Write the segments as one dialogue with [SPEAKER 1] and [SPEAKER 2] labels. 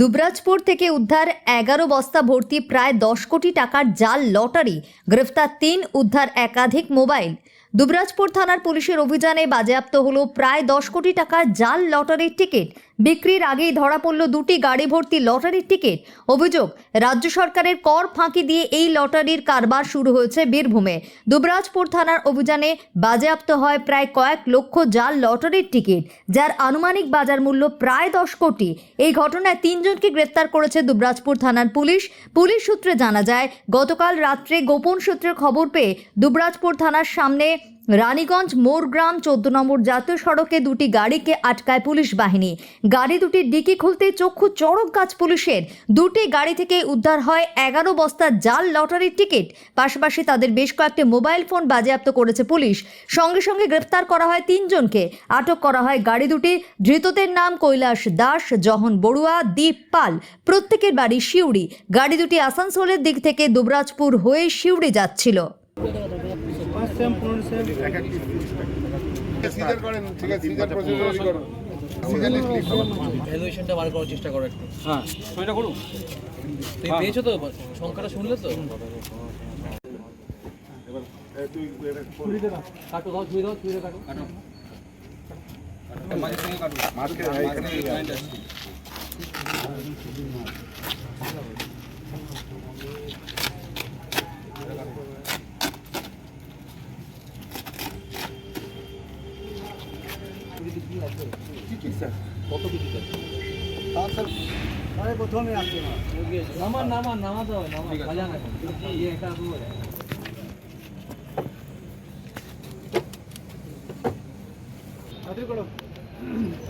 [SPEAKER 1] দুবরাজপুর থেকে উদ্ধার এগারো বস্তা ভর্তি প্রায় দশ কোটি টাকার জাল লটারি, গ্রেফতার তিন, উদ্ধার একাধিক মোবাইল। দুবরাজপুর থানার পুলিশের অভিযানে বাজেয়াপ্ত হলো প্রায় দশ কোটি টাকার জাল লটারির টিকিট। বিক্রির আগেই ধরা পড়ল দুটি গাড়ি ভর্তি লটারির টিকিট। অভিযোগ, রাজ্য সরকারের কর ফাঁকি দিয়ে এই লটারির কারবার শুরু হয়েছে বীরভূমে। দুবরাজপুর থানার অভিযানে বাজেয়াপ্ত হয় প্রায় কয়েক লক্ষ জাল লটারির টিকিট, যার আনুমানিক বাজার মূল্য প্রায় দশ কোটি। এই ঘটনায় তিনজনকে গ্রেপ্তার করেছে দুবরাজপুর থানার পুলিশ। পুলিশ সূত্রে জানা যায়, গতকাল রাত্রে গোপন সূত্রের খবর পেয়ে দুবরাজপুর থানার সামনে রানীগঞ্জ মোরগ্রাম চোদ্দ নম্বর জাতীয় সড়কে দুটি গাড়িকে আটকায় পুলিশ বাহিনী। গাড়ি দুটির ডিকি খুলতে চক্ষু চড়ক গাছ পুলিশের। দুটি গাড়ি থেকে উদ্ধার হয় এগারো বস্তা জাল লটারির টিকিট। পাশাপাশি তাদের বেশ কয়েকটি মোবাইল ফোন বাজেয়াপ্ত করেছে পুলিশ। সঙ্গে সঙ্গে গ্রেফতার করা হয় তিনজনকে। আটক করা হয় গাড়ি দুটি। ধৃতদের নাম কৈলাস দাস, জহন বড়ুয়া, দীপ পাল। প্রত্যেকের বাড়ি শিউড়ি। গাড়ি দুটি আসানসোলের দিক থেকে দুবরাজপুর হয়ে শিউড়ি যাচ্ছিল।
[SPEAKER 2] সিজার করেন ঠিক আছে সিজার প্রসিডিউর করুন। সিজার লিস্ট লিখ করুন
[SPEAKER 3] ভ্যালুয়েশনটা বার করার চেষ্টা করো একটু।
[SPEAKER 4] হ্যাঁ ছবিটা করুন।
[SPEAKER 3] তুমি পেয়েছ তো? সংখ্যাটা শুনলে তো?
[SPEAKER 2] তুই
[SPEAKER 3] কাটো দাও ছুঁয়ে কাটো।
[SPEAKER 2] মাঝকে এখানে
[SPEAKER 3] নামা নামা নামা দাও নামা বাজা না
[SPEAKER 2] হ্যাঁ।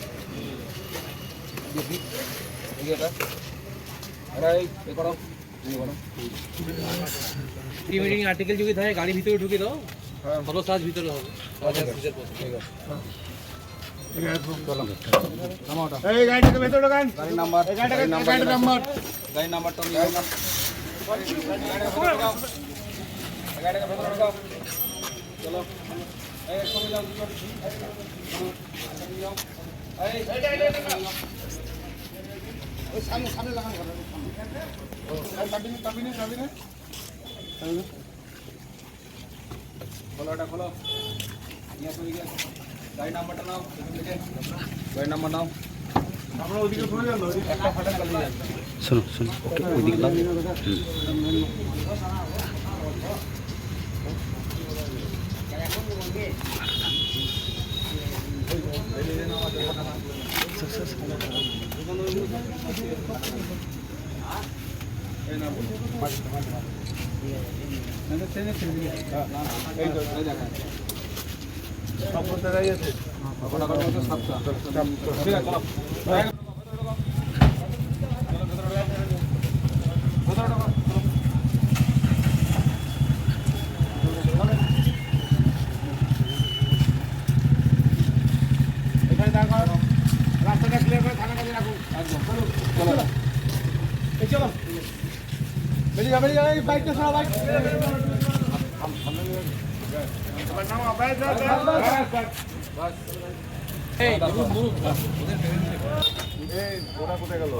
[SPEAKER 3] প্রি মিটিং আর্টিকেল যদি থাকে গাড়ি ভিতরে ঢুকে দাও ভালো সাজ ভিতরে হবে বাজার ভিতরে পৌঁছে ঠিক আছে
[SPEAKER 2] এই গাড়িটাকে ভেতরে ঢোকান গাড়ি নাম্বার এই গাড়িটাকে গাড়ির নাম্বার
[SPEAKER 4] গাড়ি নাম্বারটা
[SPEAKER 2] ওই সামনে সামনে লাগান এই কাবিনে কাবিনে কাবিনে
[SPEAKER 4] খোলো খোলো। নিয়ে আসো এদিকে। গাড়ি নাম্বারটা নাও গাড়ি নাম্বার নাও।
[SPEAKER 2] আমরা ওইদিকে সরে যান
[SPEAKER 4] একটা ফাটা চালিয়ে
[SPEAKER 5] শোনো শোনো ওকে ওইদিকে লাগ
[SPEAKER 2] এই তো,
[SPEAKER 4] এই দেখেন
[SPEAKER 2] সব জায়গায় আছে
[SPEAKER 4] ফটা
[SPEAKER 2] ক্লিয়ার করে থানা কাজে রাখুন চলো এই চলো বেরিয়ে যা বেরিয়ে যা এই বাইকটা সরা বাইক এবার নামো, bike, bike, bike, bike, bike.
[SPEAKER 3] এই মুভ মুভ
[SPEAKER 2] এই, ওরা কোথায় গেল?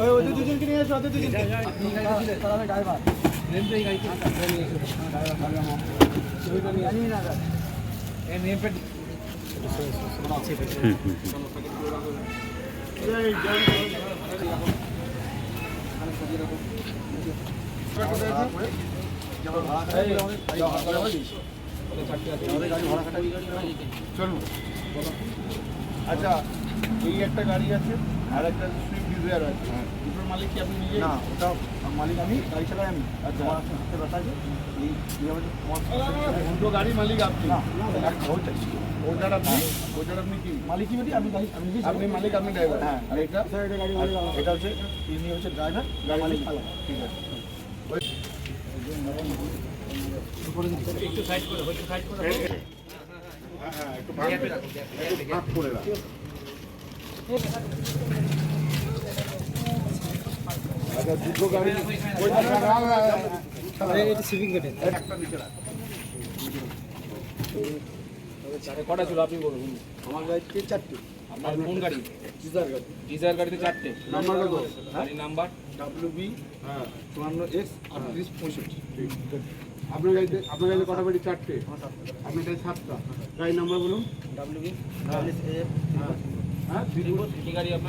[SPEAKER 3] এই নেম প্লেট
[SPEAKER 2] এই, জল- এবার কোথায় আছে? আচ্ছা এই একটা গাড়ি আছে আর একটা সুইফট ডিজায়ার আছে। দুটোর মালিক কি আপনি নিজে না ওটা মালিক আমি গাড়ি চালাই আমি। আচ্ছা। আমার হাতে ব্যথা আছে এই দুটো গাড়ি মালিক আপনি। না ওইটা ওইটার আপনি ওইটার আপনি কি? মালিকই বলি আমি গাড়ি আমি আপনি মালিক আপনি ড্রাইভার হ্যাঁ এটা? আর এটা হচ্ছে? ইনি হচ্ছে ড্রাইভার গাড়ি মালিক ঠিক আছে।
[SPEAKER 3] একটু সাইড করে একটু সাইড করে।
[SPEAKER 2] হ্যাঁ হ্যাঁ একটু ভাগ একটু ভাগ করে রাখ আচ্ছা দুটো গাড়ি এটা সিভিক গেটে একটা নিচে রাখ।
[SPEAKER 4] কটা ছিল আপনি বলুন।
[SPEAKER 2] আমার গাড়িতে চারটে।
[SPEAKER 4] আপনার কোন গাড়ি?
[SPEAKER 2] ডিজার গাড়ি।
[SPEAKER 4] ডিজায়ার গাড়িতে চারটে।
[SPEAKER 2] নাম্বার কত?
[SPEAKER 4] গাড়ি নাম্বার?
[SPEAKER 2] ডাব্লিউ বি হ্যাঁ। চুয়ান্ন এক্স আটত্রিশ পঁয়ষট্টি। আপনার গাড়িতে আপনার গাড়িতে কটা বাড়ি? চারটে। আপনার গাড়ি সাতটা। গাড়ি নাম্বার বলুন।
[SPEAKER 4] ডাব্লিউ বি
[SPEAKER 2] হ্যাঁ। হ্যাঁ।
[SPEAKER 4] কি গাড়ি আপনার?